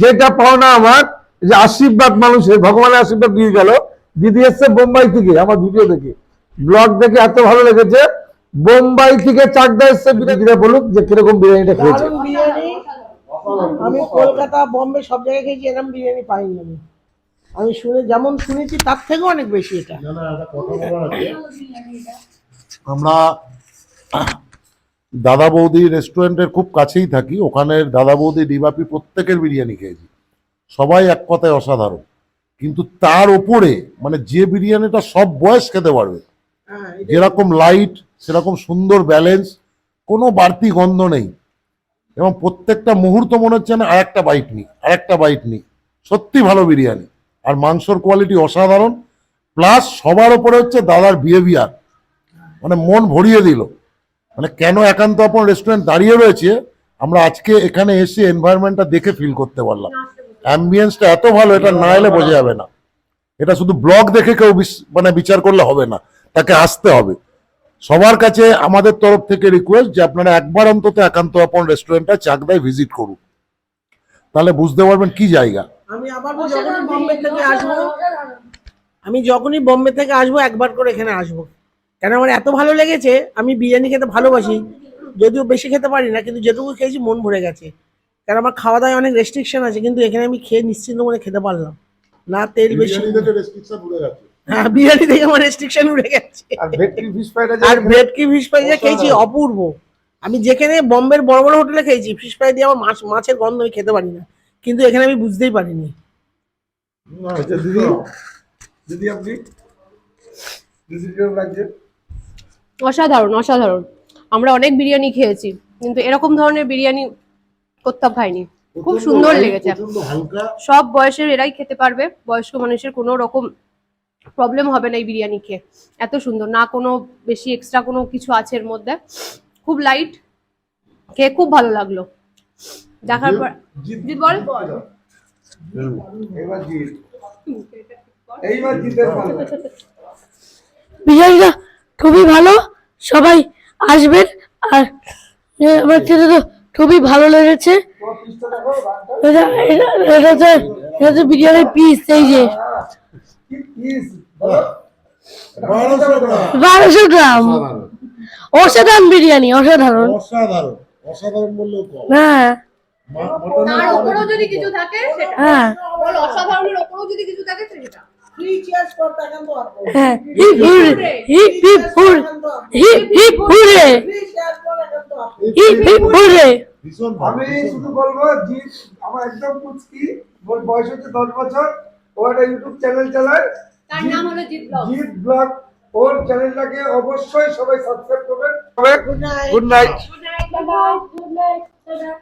যেটা পাওনা আমার যে আশীর্বাদ মানুষের ভগবানের আশীর্বাদ দিয়ে গেল। দিদি এসছে বোম্বাই থেকে আমার ভিডিও দেখে। ব্লগ দেখে এত ভালো লেগেছে। বোম্বাই থেকে চাকদা এসছে দিদিরা বলুক যে কীরকম বিরিয়ানিটা খেয়েছে। বিরিয়ানি। আমি কলকাতা বম্বে সব জায়গায় খেয়েছি এরকম বিরিয়ানি পাইনি আমি। আমি শুনে যেমন শুনেছি তার থেকেও অনেক বেশি এটা। আমরা দাদা বৌদি রেস্টুরেন্টের খুব কাছেই থাকি ওখানের দাদা বৌদি ডিবাপি প্রত্যেকের বিরিয়ানি খেয়েছি। সবাই এক কথায় অসাধারণ। কিন্তু তার ওপরে মানে যে বিরিয়ানিটা সব বয়স খেতে পারবে হ্যাঁ, যেরকম লাইট সেরকম সুন্দর ব্যালেন্স কোনো বাড়তি গন্ধ নেই। এবং প্রত্যেকটা মুহূর্ত মনে হচ্ছে না আরেকটা বাইট নিই আরেকটা বাইট নিই সত্যি ভালো বিরিয়ানি। আর মাংসর কোয়ালিটি অসাধারণ। প্লাস সবার ওপরে হচ্ছে দাদার বিহেভিয়ার মানে মন ভরিয়ে দিল। মানে কেন একান্ত আপন রেস্টুরেন্ট দাঁড়িয়ে রয়েছে, আমরা আজকে এখানে এসে এনভায়রনমেন্টটা দেখে ফিল করতে পারলাম। অ্যাম্বিয়েন্সটা এত ভালো, এটা না এলে বোঝা যাবে না। এটা শুধু ব্লগ দেখে কেউ মানে বিচার করলে হবে না, তাকে আসতে হবে। সবার কাছে আমাদের তরফ থেকে রিকোয়েস্ট যে আপনারা একবার অন্তত একান্ত আপন রেস্টুরেন্টটা চাকদায় ভিজিট করুন। তাহলে বুঝতে পারবেন কি জায়গা। আমি আবার বম্বে থেকে আসব, আমি যখনই বোম্বে থেকে আসব, একবার করে এখানে আসব। কেন আমার এত ভালো লেগেছে? আমি বিরিয়ানি খেতে ভালোবাসি। যদিও বেশি খেতে পারি না কিন্তু যেটুকু খেয়েছি মন ভরে গেছে। কারণ আমার খাওয়া দাওয়ায় অনেক রেস্ট্রিকশন আছে কিন্তু এখানে আমি খেয়ে নিশ্চিন্ত মনে খেতে পারলাম। না তেল বেশি। হ্যাঁ বিরিয়ানি থেকে আমার রেস্ট্রিকশন উঠে গেছে। আর ভেটকি ফিশ ফ্রাই যে খেয়েছি অপূর্ব। আমি যেখানে বম্বের বড় বড় হোটেলে খেয়েছি ফিশ ফ্রাই দিয়ে আমার মাছ মাছের গন্ধ আমি খেতে পারি না। কিন্তু এখানে আমি বুঝতেই পারিনি। দিদি দিদি আপনি? দিদি কীরকম লাগছে? অসাধারণ অসাধারণ। আমরা অনেক বিরিয়ানি খেয়েছি কিন্তু এরকম ধরনের বিরিয়ানি কোথাও খাইনি। খুব সুন্দর লেগেছে। সব বয়সের এরাই খেতে পারবে বয়স্ক মানুষের কোনো রকম প্রবলেম হবে না এই বিরিয়ানি খেয়ে। এত সুন্দর না কোনো বেশি এক্সট্রা কোনো কিছু আছে এর মধ্যে। খুব লাইট খেয়ে খুব ভালো লাগল। দেখার পর জিৎ বল। এইবার জিতের বিরিয়ানিটা খুবই ভালো? সবাই আসবেন। আর আমার খেতে তো খুবই ভালো লেগেছে। এটা এটা- এটা বিরিয়ানির পিস এই যে। বারোশো গ্রাম। অসাধারণ বিরিয়ানি অসাধারণ। অসাধারণ অসাধারণ বললেও কম হ্যাঁ। তার উপরেও যদি কিছু থাকে সেটা হ্যাঁ। অসাধারণের উপরেও যদি কিছু থাকে সেটা। আমি শুধু বলব জিৎ আমার একদম কুচকি বয়স হচ্ছে দশ বছর ও একটা ইউটিউব চ্যানেল চালায়। তার নাম হলো জিৎ ব্লগ। জিৎ ব্লগ। ওর চ্যানেলটাকে অবশ্যই সবাই সাবস্ক্রাইব করবেন। Good night good night good night bye bye good night